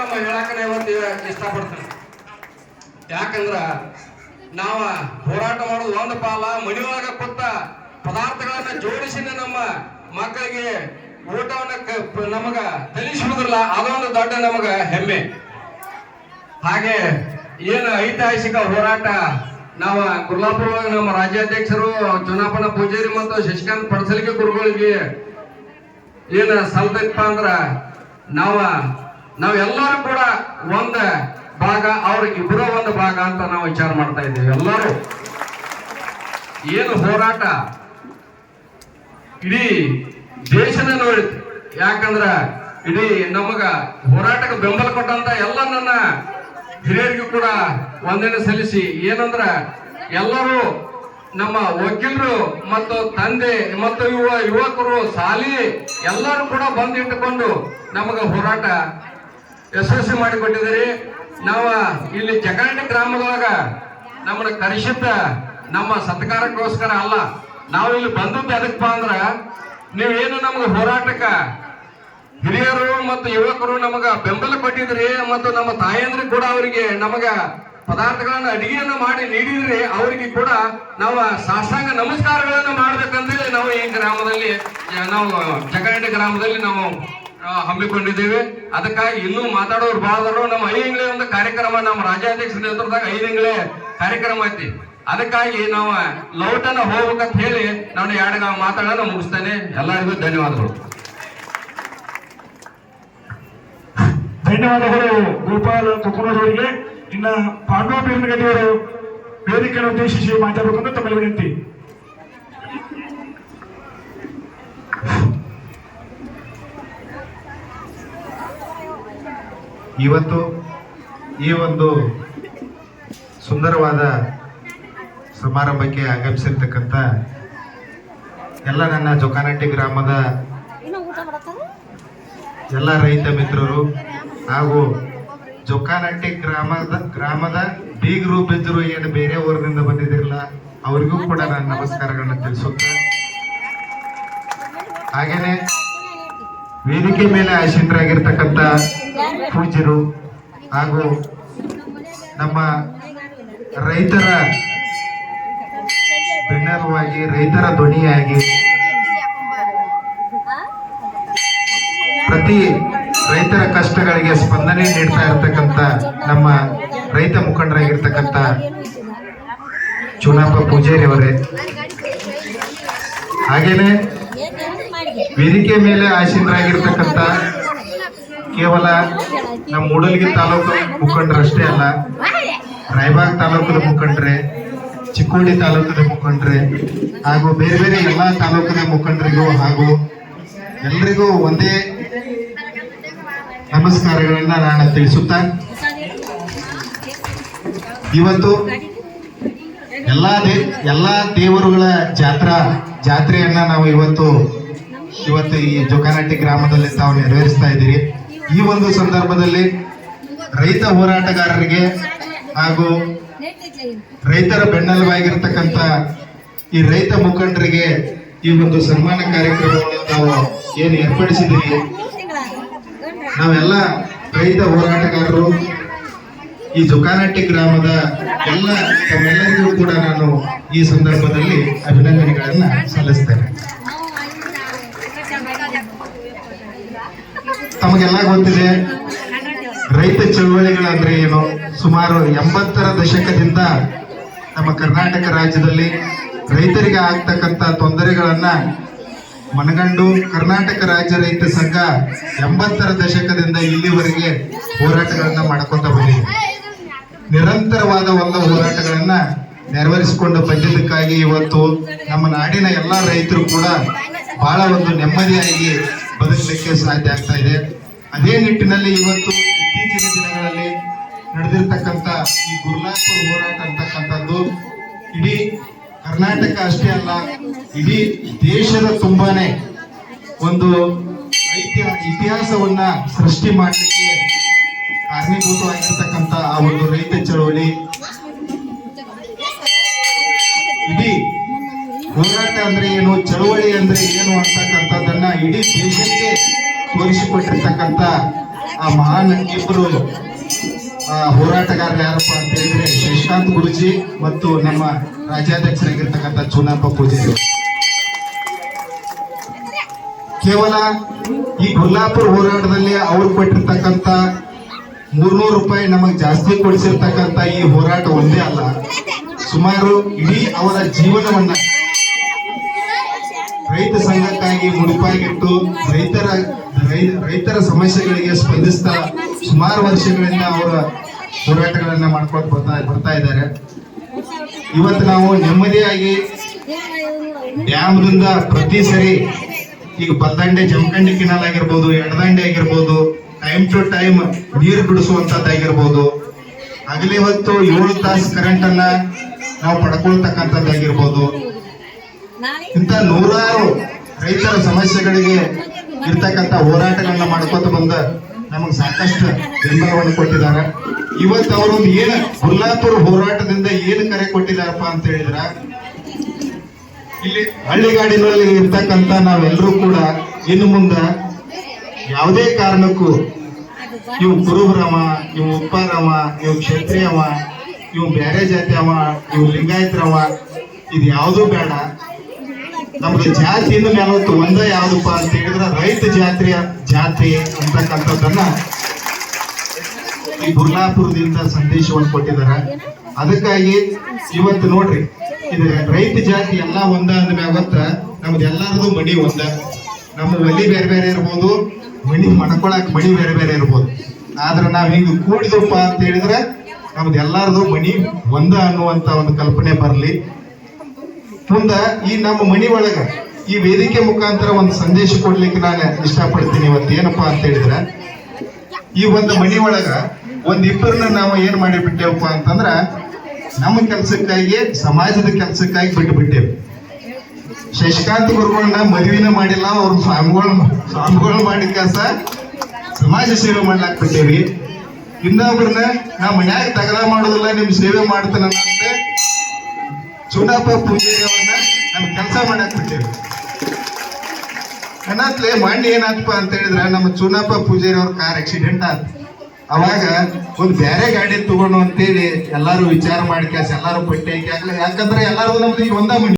ನಮ್ಮ ಹೇಳಕ್ಕನೆ ಇವತ್ತು ಇಷ್ಟಪಡ್ತೇನೆ. ಯಾಕಂದ್ರ ನಾವ ಹೋರಾಟ ಮಾಡೋದು ಒಂದು ಪಾಲ, ಮನೆಯೊಳಗ ಕೊಟ್ಟ ಪದಾರ್ಥಗಳನ್ನ ಜೋಡಿಸಿ ನಮ್ಮ ಮಕ್ಕಳಿಗೆ ಊಟವನ್ನ ನಮಗ ಕಲಿಸುವುದಿಲ್ಲ ಅದೊಂದು ದೊಡ್ಡ ನಮಗ ಹೆಮ್ಮೆ. ಹಾಗೆ ಏನು ಐತಿಹಾಸಿಕ ಹೋರಾಟ ನಾವು ಗುರ್ಲಾಪುರ ನಮ್ಮ ರಾಜ್ಯಾಧ್ಯಕ್ಷರು ಚುನಾಪನ ಪೂಜಾರಿ ಮತ್ತು ಶಶಿಕಾಂತ್ ಪಡಸಲಿಕೆ ಗುರುಗಳಿಗೆ ಏನ ಸಲ್ತೈತಪ್ಪ ಅಂದ್ರ ನಾವ ನಾವೆಲ್ಲರೂ ಕೂಡ ಒಂದ ಭಾಗ ಅವ್ರ ಇಬ್ಬರ ಒಂದು ಭಾಗ ಅಂತ ನಾವು ವಿಚಾರ ಮಾಡ್ತಾ ಇದ್ದೀವಿ. ಎಲ್ಲರೂ ಏನು ಹೋರಾಟ? ಇಡೀ ದೇಶನ ನೋಡಿತು ಯಾಕಂದ್ರ ಇಡೀ ನಮಗ ಹೋರಾಟಕ್ಕೆ ಬೆಂಬಲ ಕೊಟ್ಟಂತ ಎಲ್ಲ ನನ್ನ ಹಿರಿಯರಿಗೂ ಕೂಡ ವಂದನೆ ಸಲ್ಲಿಸಿ, ಏನಂದ್ರ ಎಲ್ಲರೂ ನಮ್ಮ ವಕೀಲರು ಮತ್ತು ತಂದೆ ಮತ್ತು ಯುವ ಯುವಕರು, ಸಾಲಿ ಎಲ್ಲರೂ ಕೂಡ ಬಂದಿಟ್ಟುಕೊಂಡು ನಮಗ ಹೋರಾಟ ಯಶಸ್ವಿ ಮಾಡಿಕೊಟ್ಟಿದ್ದೀರಿ. ನಾವು ಇಲ್ಲಿ ಜಗಾಂಡಿ ಗ್ರಾಮದೊಳಗ ನಮ್ಮನ್ನ ಕರೆಸಿದ್ದ ನಮ್ಮ ಸತ್ಕಾರಕ್ಕೋಸ್ಕರ ಅಲ್ಲ, ನಾವು ಇಲ್ಲಿ ಬಂದದ್ದು ಅದಕ್ಕಪ್ಪ ಅಂದ್ರ ನೀವೇನು ನಮ್ಗೆ ಹೋರಾಟಕ್ಕ ಹಿರಿಯರು ಮತ್ತು ಯುವಕರು ನಮಗ ಬೆಂಬಲ ಕೊಟ್ಟಿದ್ರಿ ಮತ್ತು ನಮ್ಮ ತಾಯಂದ್ರಿಗೆ ಕೂಡ ಅವರಿಗೆ ನಮಗ ಪದಾರ್ಥಗಳನ್ನ ಅಡಿಗೆಯನ್ನ ಮಾಡಿ ನೀಡಿದ್ರಿ, ಅವರಿಗೆ ಕೂಡ ನಾವು ಸಾಷ್ಟಾಂಗ ನಮಸ್ಕಾರಗಳನ್ನು ಮಾಡ್ಬೇಕಂತೇಳಿ ನಾವು ಈ ಗ್ರಾಮದಲ್ಲಿ, ನಾವು ಜಗಂಡಿ ಗ್ರಾಮದಲ್ಲಿ ನಾವು ಹಮ್ಮಿಕೊಂಡಿದ್ದೇವೆ. ಅದಕ್ಕಾಗಿ ಇನ್ನೂ ಮಾತಾಡೋರು ಬಾಳದರು ನಮ್ಮ ಐದಿಂಗಳೇ ಒಂದು ಕಾರ್ಯಕ್ರಮ ನಮ್ಮ ರಾಜ್ಯಾಧ್ಯಕ್ಷರ ನೇತೃತ್ವದಾಗ ಐದಿಂಗಳೇ ಕಾರ್ಯಕ್ರಮ ಐತಿ. ಅದಕ್ಕಾಗಿ ನಾವು ಲೌಟನ ಹೋಗ್ಬೇಕಂತ ಹೇಳಿ ನಾನು ಎರಡು ಮಾತಾಡೋಣ ಮುಗಿಸ್ತೇನೆ. ಎಲ್ಲರಿಗೂ ಧನ್ಯವಾದಗಳು. ಧನ್ಯವಾದಗಳು ಗೋಪಾಲ್ ಕುಕುಮದವರಿಗೆ ಇನ್ನ ಪಾಂಡವ ಬೀರ್ನಗದಿಯವರು ವೇದಿಕೆಯನ್ನು ಉದ್ದೇಶಿಸಿ ಮಾತಾಡಬೇಕಂತ ತಮ್ಮಲ್ಲಿ ವಿನಂತಿ. ಇವತ್ತು ಈ ಒಂದು ಸುಂದರವಾದ ಸಮಾರಂಭಕ್ಕೆ ಆಗಮಿಸಿರ್ತಕ್ಕಂಥ ಎಲ್ಲ ನನ್ನ ಜೋಕಾನಟ್ಟಿ ಗ್ರಾಮದ ಎಲ್ಲ ರೈತ ಮಿತ್ರರು ಹಾಗೂ ಜೋಕಾನಟ್ಟಿ ಗ್ರಾಮದ ಗ್ರಾಮದ ಬೀಗರು ಬಿದ್ದರು ಏನು ಬೇರೆ ಊರಿನಿಂದ ಬಂದಿದ್ದಿರಲ್ಲ, ಅವರಿಗೂ ಕೂಡ ನಾನು ನಮಸ್ಕಾರಗಳನ್ನ ತಿಳಿಸುತ್ತೆ ಹಾಗೇನೆ ವೇದಿಕೆ ಮೇಲೆ ಆಸೀನರಾಗಿರ್ತಕ್ಕಂಥ ಪೂಜ್ಯರು ಹಾಗೂ ನಮ್ಮ ರೈತರ ಬೆನ್ನೆಲುವಾಗಿ ರೈತರ ಧ್ವನಿಯಾಗಿ ಪ್ರತಿ ರೈತರ ಕಷ್ಟಗಳಿಗೆ ಸ್ಪಂದನೆ ನೀಡ್ತಾ ಇರತಕ್ಕಂತ ನಮ್ಮ ರೈತ ಮುಖಂಡರಾಗಿರ್ತಕ್ಕಂಥ ಚುನಾಪ ಪೂಜಾರಿ ಅವರೇ. ಹಾಗೇನೆ ವೇದಿಕೆ ಮೇಲೆ ಆಸೀನರಾಗಿರ್ತಕ್ಕಂಥ ಕೇವಲ ನಮ್ಮ ಮೂಡಲಗಿ ತಾಲೂಕು ಮುಖಂಡರಷ್ಟೇ ಅಲ್ಲ, ರಾಯಬಾಗ್ ತಾಲೂಕಿನ ಮುಖಂಡ್ರೆ, ಚಿಕ್ಕೋಡಿ ತಾಲೂಕಿನ ಮುಖಂಡ್ರೆ, ಹಾಗೂ ಬೇರೆ ಬೇರೆ ಎಲ್ಲಾ ತಾಲೂಕಿನ ಮುಖಂಡರಿಗೂ ಹಾಗೂ ಎಲ್ರಿಗೂ ಒಂದೇ ನಮಸ್ಕಾರಗಳನ್ನ ನಾನು ತಿಳಿಸುತ್ತಾ, ಇವತ್ತು ಎಲ್ಲಾ ದೇ, ಎಲ್ಲಾ ದೇವರುಗಳ ಜಾತ್ರಾ, ಜಾತ್ರೆಯನ್ನ ನಾವು ಇವತ್ತು ಇವತ್ತು ಈ ಜೋಕಾನಟ್ಟಿ ಗ್ರಾಮದಲ್ಲಿ ತಾವು ನೆರವೇರಿಸ್ತಾ ಇದ್ದೀರಿ. ಈ ಒಂದು ಸಂದರ್ಭದಲ್ಲಿ ರೈತ ಹೋರಾಟಗಾರರಿಗೆ ಹಾಗೂ ರೈತರ ಬೆನ್ನೆಲುಬಾಗಿರ್ತಕ್ಕಂಥ ಈ ರೈತ ಮುಖಂಡರಿಗೆ ಈ ಒಂದು ಸನ್ಮಾನ ಕಾರ್ಯಕ್ರಮವನ್ನು ತಾವು ಏನು ಏರ್ಪಡಿಸಿದ್ದೀರಿ? ನಾವೆಲ್ಲ ರೈತ ಹೋರಾಟಗಾರರು, ಈ ಜೋಕಾನಟ್ಟಿ ಗ್ರಾಮದ ಎಲ್ಲ ತಮ್ಮೆಲ್ಲರಿಗೂ ಕೂಡ ನಾನು ಈ ಸಂದರ್ಭದಲ್ಲಿ ಅಭಿನಂದನೆಗಳನ್ನ ಸಲ್ಲಿಸ್ತೇನೆ. ತಮಗೆಲ್ಲ ಗೊತ್ತಿದೆ. ರೈತ ಚಳುವಳಿಗಳಂದ್ರೆ ಏನು? ಸುಮಾರು ಎಂಬತ್ತರ ದಶಕದಿಂದ ನಮ್ಮ ಕರ್ನಾಟಕ ರಾಜ್ಯದಲ್ಲಿ ರೈತರಿಗೆ ಆಗ್ತಕ್ಕಂಥ ತೊಂದರೆಗಳನ್ನ ಮನಗಂಡು ಕರ್ನಾಟಕ ರಾಜ್ಯ ರೈತ ಸಂಘ ಎಂಬತ್ತರ ದಶಕದಿಂದ ಇಲ್ಲಿವರೆಗೆ ಹೋರಾಟಗಳನ್ನ ಮಾಡ್ಕೊತ ಬಂದಿದೆ. ನಿರಂತರವಾದ ಒಂದು ಹೋರಾಟಗಳನ್ನ ನೆರವೇರಿಸಿಕೊಂಡು ಬಂದಿದ್ದಕ್ಕಾಗಿ ಇವತ್ತು ನಮ್ಮ ನಾಡಿನ ಎಲ್ಲಾ ರೈತರು ಕೂಡ ಬಹಳ ಒಂದು ನೆಮ್ಮದಿಯಾಗಿ ಬದುಕಲಿಕ್ಕೆ ಸಾಧ್ಯ ಆಗ್ತಾ ಇದೆ. ಅದೇ ನಿಟ್ಟಿನಲ್ಲಿ ಇವತ್ತು ಇತ್ತೀಚಿನ ದಿನಗಳಲ್ಲಿ ನಡೆದಿರ್ತಕ್ಕಂಥ ಈ ಗುರುಲಾಪುರ ಹೋರಾಟ ಅಂತಕ್ಕಂಥದ್ದು ಇಡೀ ಕರ್ನಾಟಕ ಅಷ್ಟೇ ಅಲ್ಲ, ಇಡೀ ದೇಶದ ತುಂಬಾನೇ ಒಂದು ಇತಿಹಾಸವನ್ನ ಸೃಷ್ಟಿ ಮಾಡಲಿಕ್ಕೆ ಕಾರಣೀಭೂತವಾಗಿರ್ತಕ್ಕಂಥ ಆ ಒಂದು ರೈತ ಚಳವಳಿ. ಇಡೀ ಹೋರಾಟ ಅಂದ್ರೆ ಏನು, ಚಳವಳಿ ಅಂದ್ರೆ ಏನು ಅಂತಕ್ಕಂಥದ್ದನ್ನ ಇಡೀ ದೇಶಕ್ಕೆ ತೋರಿಸಿಕೊಟ್ಟಿರ್ತಕ್ಕಂಥ ಆ ಮಹಾನ್ ಇಬ್ಬರು ಆ, ಹೋರಾಟಗಾರರು ಯಾರಪ್ಪ ಅಂತ ಹೇಳಿದ್ರೆ ಶಶಿಕಾಂತ್ ಗುರುಜಿ ಮತ್ತು ನಮ್ಮ ರಾಜ್ಯಾಧ್ಯಕ್ಷರಾಗಿರ್ತಕ್ಕಂಥ ಚುನಾಪ ಪೂಜಾರಿ ಕೇವಲ ಈ ಕೊಲ್ಲಾಪುರ ಹೋರಾಟದಲ್ಲಿ ಅವ್ರು ಕೊಟ್ಟಿರ್ತಕ್ಕಂಥ ಮೂರ್ನೂರು ರೂಪಾಯಿ ನಮಗೆ ಜಾಸ್ತಿ ಕೊಡಿಸಿರ್ತಕ್ಕಂಥ ಈ ಹೋರಾಟ ಒಂದೇ ಅಲ್ಲ. ಸುಮಾರು ಇಡೀ ಅವರ ಜೀವನವನ್ನ ರೈತ ಸಂಘಕ್ಕಾಗಿ ಮುಡಿಪಾಗಿಟ್ಟು ರೈತರ ರೈತರ ಸಮಸ್ಯೆಗಳಿಗೆ ಸ್ಪಂದಿಸ್ತಾ ಸುಮಾರು ವರ್ಷಗಳಿಂದ ಅವರ ಹೋರಾಟಗಳನ್ನ ಮಾಡ್ಕೊಂಡು ಬರ್ತಾ ಬರ್ತಾ ಇದ್ದಾರೆ. ಇವತ್ತು ನಾವು ನೆಮ್ಮದಿಯಾಗಿ ಡ್ಯಾಮ್ದಿಂದ ಪ್ರತಿ ಸರಿ ಈಗ ಬದ್ದಂಡೆ ಜಮಖಂಡಿ ಕಿನಾಲ್ ಆಗಿರ್ಬೋದು, ಎಡದಂಡೆ ಆಗಿರ್ಬೋದು ಟೈಮ್ ಟು ಟೈಮ್ ನೀರು ಬಿಡಿಸುವಂತದ್ದಾಗಿರ್ಬೋದು ಹಗಲಿ ಹೊತ್ತು ಏಳು ತಾಸು ಕರೆಂಟ್ ಅನ್ನ ನಾವು ಪಡ್ಕೊಳ್ತಕ್ಕಂಥದ್ದಾಗಿರ್ಬೋದು. ಇಂಥ ನೂರಾರು ರೈತರ ಸಮಸ್ಯೆಗಳಿಗೆ ಇರ್ತಕ್ಕಂಥ ಹೋರಾಟಗಳನ್ನ ಮಾಡ್ಕೊತ ಬಂದ ನಮಗೆ ಸಾಕಷ್ಟು ಬೆಂಬಲವನ್ನು ಕೊಟ್ಟಿದ್ದಾರೆ. ಇವತ್ತು ಅವರು ಏನು ಕೊಲ್ಲಾಪುರ ಹೋರಾಟದಿಂದ ಏನು ಕರೆ ಕೊಟ್ಟಿದಾರಪ್ಪ ಅಂತ ಹೇಳಿದ್ರ, ಇಲ್ಲಿ ಹಳ್ಳಿಗಾಡಿನಲ್ಲಿ ಇರ್ತಕ್ಕಂಥ ನಾವೆಲ್ಲರೂ ಕೂಡ ಇನ್ನು ಮುಂದ ಯಾವುದೇ ಕಾರಣಕ್ಕೂ ಇವು ಕುರುಬ್ರಮ ಇವು ಉಪ್ಪಾರವ ಇವು ಕ್ಷತ್ರಿಯವ ಇವು ಬೇರೆ ಜಾತಿ ನೀವು ಇವು ಲಿಂಗಾಯತರವ ಇದು ಯಾವುದೂ ಬೇಡ. ನಮ್ಗೆ ಜಾತಿ ಅಂದ್ರೆ ಯಾವತ್ತು ಒಂದೇ ಯಾವ್ದಪ್ಪ ಅಂತ ಹೇಳಿದ್ರೆ ರೈತ ಜಾತ್ರೆಯ ಜಾತಿ ಅಂತಕ್ಕಂಥದ್ದನ್ನ ಈ ಬುರ್ಲಾಪುರದಿಂದ ಸಂದೇಶವನ್ನು ಕೊಟ್ಟಿದ್ದಾರೆ. ಅದಕ್ಕಾಗಿ ಇವತ್ತು ನೋಡ್ರಿ, ಇದು ರೈತ ಜಾತಿ ಎಲ್ಲ ಒಂದ ಅಂದ ಗೊತ್ತ ನಮ್ದು ಎಲ್ಲಾರದು ಮಡಿ ಒಂದ. ನಮ್ಮ ಒಲಿ ಬೇರೆ ಬೇರೆ ಇರ್ಬೋದು, ಮಣಿ ಮಣಕೊಳಕ್ ಮಣಿ ಬೇರೆ ಬೇರೆ ಇರ್ಬೋದು. ಆದ್ರೆ ನಾವ್ ಹಿಂಗ ಕೂಡಿದಪ್ಪ ಅಂತ ಹೇಳಿದ್ರೆ ನಮ್ದು ಎಲ್ಲಾರದು ಮಣಿ ಒಂದ ಅನ್ನುವಂತ ಒಂದು ಕಲ್ಪನೆ ಬರಲಿ. ಮುಂದ ಈ ನಮ್ಮ ಮನಿ ಒಳಗ ಈ ವೇದಿಕೆ ಮುಖಾಂತರ ಒಂದು ಸಂದೇಶ ಕೊಡ್ಲಿಕ್ಕೆ ನಾನು ಇಷ್ಟಪಡ್ತೀನಿ ಇವತ್ತು. ಏನಪ್ಪಾ ಅಂತ ಹೇಳಿದ್ರೆ, ಈ ಒಂದು ಮನಿ ಒಳಗ ಒಂದ್ ಇಬ್ಬರನ್ನ ನಾವು ಏನ್ ಮಾಡಿಬಿಟ್ಟೇವಪ್ಪ ಅಂತಂದ್ರ, ನಮ್ಮ ಕೆಲಸಕ್ಕಾಗಿ, ಸಮಾಜದ ಕೆಲ್ಸಕ್ಕಾಗಿ ಬಿಟ್ಟು ಬಿಟ್ಟೇವೆ ಶಶಿಕಾಂತ್ ಗುರುಗಳನ್ನ ಮದುವಿನ ಮಾಡಿಲ್ಲ, ಅವ್ರ ಸ್ವಾಮಿಗಳು ಸ್ವಾಮಿಗಳು ಮಾಡಿ ಕೆಲಸ, ಸಮಾಜ ಸೇವೆ ಮಾಡ್ಲಾಕ್ ಬಿಟ್ಟೇವಿ. ಇನ್ನೊಬ್ರನ್ನ ನಾ ಮನ್ಯಾಗ ತಗಲ ಮಾಡೋದಿಲ್ಲ, ನಿಮ್ ಸೇವೆ ಮಾಡ್ತಾನಂತೆ. ಚುನಾಪ ಪೂಜಾರಿ ಅವ್ರನ್ನ ನಮ್ ಕೆಲಸ ಮಾಡಕ್ ಬಿಟ್ಟೇವಿ ಅನ್ನತ್ಲೆ ಮಣ್ಣು ಏನಾತಪ್ಪ ಅಂತ ಹೇಳಿದ್ರೆ ನಮ್ಮ ಚುನಾಪ ಪೂಜಾರಿ ಅವ್ರ ಕಾರ್ ಆಕ್ಸಿಡೆಂಟ್ ಆಯ್ತು ಅವಾಗ ಒಂದು ಬೇರೆ ಗಾಡಿ ತಗೊಂಡು ಅಂತೇಳಿ ಎಲ್ಲಾರು ವಿಚಾರ ಮಾಡಿ ಕೆಲಸ ಎಲ್ಲಾರು ಪಟ್ಟಿ ಯಾಕಂದ್ರೆ ಎಲ್ಲಾರು ನಮ್ದು ಈಗ ಒಂದ